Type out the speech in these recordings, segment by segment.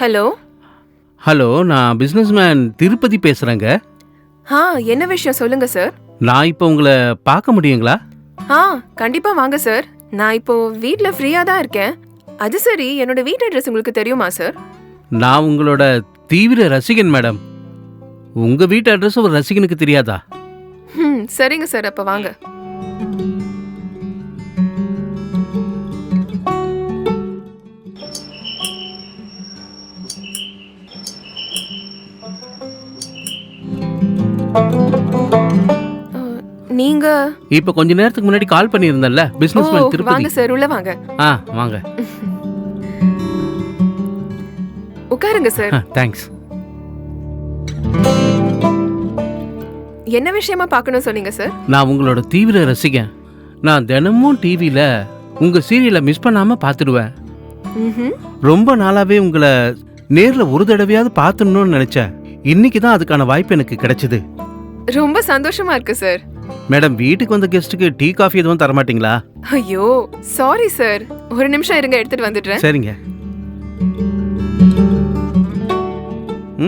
Hello? Hello நான் businessman Tirupati பேசுகிறேங்க ஆ என்ன விஷயம் சொல்லுங்க சார் நான் இப்போ உங்களை பார்க்க முடியுங்களா? ஆ கண்டிப்பா வாங்க சார் நான் இப்போ வீட்ல ஃப்ரீயா தான் இருக்கேன். அது சரி என்னோட வீட்டு அட்ரஸ் உங்களுக்கு தெரியுமா சார் நான் உங்களோட தீவிர ரசிகன் மேடம் உங்கள் வீட்டு அட்ரஸ் ஒரு ரசிகனுக்கு தெரியாதா? ம் சரிங்க சார் அப்ப வாங்க. நீங்க இப்போ கொஞ்ச நேரத்துக்கு முன்னாடி கால் பண்ணியிருந்தேன்ல ஓ பிஸ்னஸ்மேன் திருப்பதி. வாங்க சார் உள்ள வாங்க. ஆ வாங்க. உட்காருங்க சார் தேங்க்ஸ் என்ன விஷயமா பார்க்கணும் சொன்னீங்க சார் நான் உங்களோட தீவிர ரசிகன் நான் தினமும் டிவியில் உங்கள் சீரியலை மிஸ் பண்ணாமல் பார்த்துடுவேன். ரொம்ப நாளாவே உங்களை நேர்ல ஒரு தடவையாவது பார்த்துடணும்னு நினைச்சேன். இன்னைக்கு தான் அதுக்கான வாய்ப்பு எனக்கு கிடைச்சது. ரொம்ப சந்தோஷமா இருக்கு சார் மேடம் வீட்டுக்கு வந்த கெஸ்ட்டுக்கு டீ காஃபி எதுவும் தர மாட்டீங்களா ஐயோ சாரி சார் ஒரு நிமிஷம் இருங்க எடுத்துட்டு வந்துடுறேன். சரிங்க.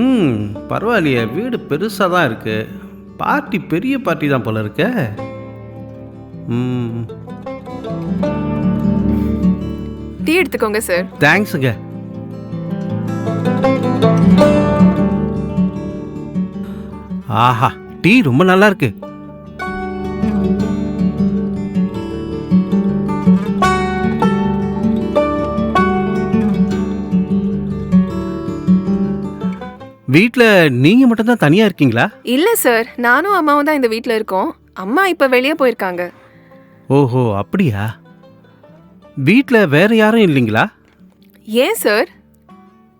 ம் பரவாயில்லையே. வீடு பெருசாக தான் இருக்கு. பார்ட்டி பெரிய பார்ட்டி தான் போல இருக்க. ம். டீ எடுத்துக்கோங்க சார் தேங்க்ஸுங்க ஆஹா டீ ரொம்ப நல்லா இருக்கு வீட்டில் நீங்கள் மட்டும்தான் தனியாக இருக்கீங்களா? இல்ல சார். நானும் அம்மாவும் தான் இந்த வீட்ல இருக்கோம். அம்மா இப்ப வெளியே போயிருக்காங்க. ஓஹோ அப்படியா? வீட்டில் வேற யாரும் இல்லைங்களா? ஏன் சார்?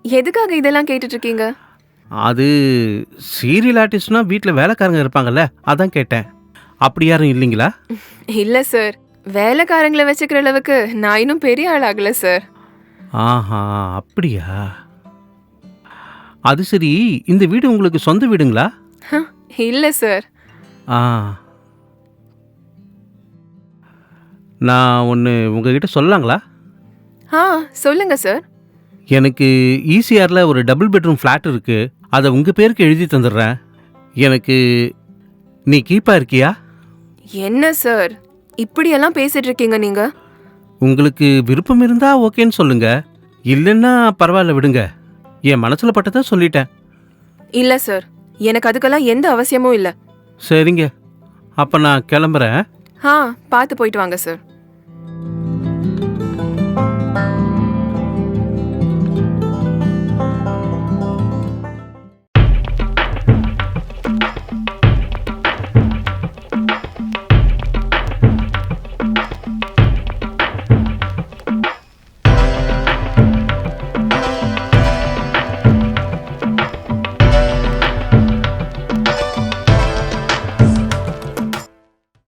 எதுக்காக இதெல்லாம் கேட்டுட்டு இருக்கீங்க? அது சீரியல் ஆர்டிஸ்ட்னா வீட்டில் வேலைக்காரங்க இருப்பாங்கல்ல அதான் கேட்டேன். அப்படி யாரும் இல்லைங்களா? இல்ல சார் வேலைக்காரங்களை வச்சுக்கிற அளவுக்கு நான் இன்னும் பெரிய ஆள் ஆகல சார் ஆஹா அப்படியா? அது சரி இந்த வீடு உங்களுக்கு சொந்த வீடுங்களா? இல்ல சார் ஆ. நான் ஒன்று உங்ககிட்ட சொல்லலாங்களா? ஆ சொல்லுங்க சார் எனக்கு ஈசிஆரில் ஒரு டபுள் பெட்ரூம் ஃப்ளாட் இருக்குது அதை உங்கள் பேருக்கு எழுதி தந்துடுறேன். எனக்கு நீ கீப்பா இருக்கியா? என்ன சார் இப்படியெல்லாம் பேசிட்டு இருக்கீங்க நீங்க? உங்களுக்கு விருப்பம் இருந்தால் ஓகேன்னு சொல்லுங்க. இல்லைன்னா பரவாயில்ல விடுங்க. என் மனசில் பட்டதை சொல்லிட்டேன். இல்ல சார் எனக்கு அதுக்கெல்லாம் எந்த அவசியமும் இல்ல. சரிங்க. அப்போ நான் கிளம்புறேன். ஆ பார்த்து போயிட்டு வாங்க சார்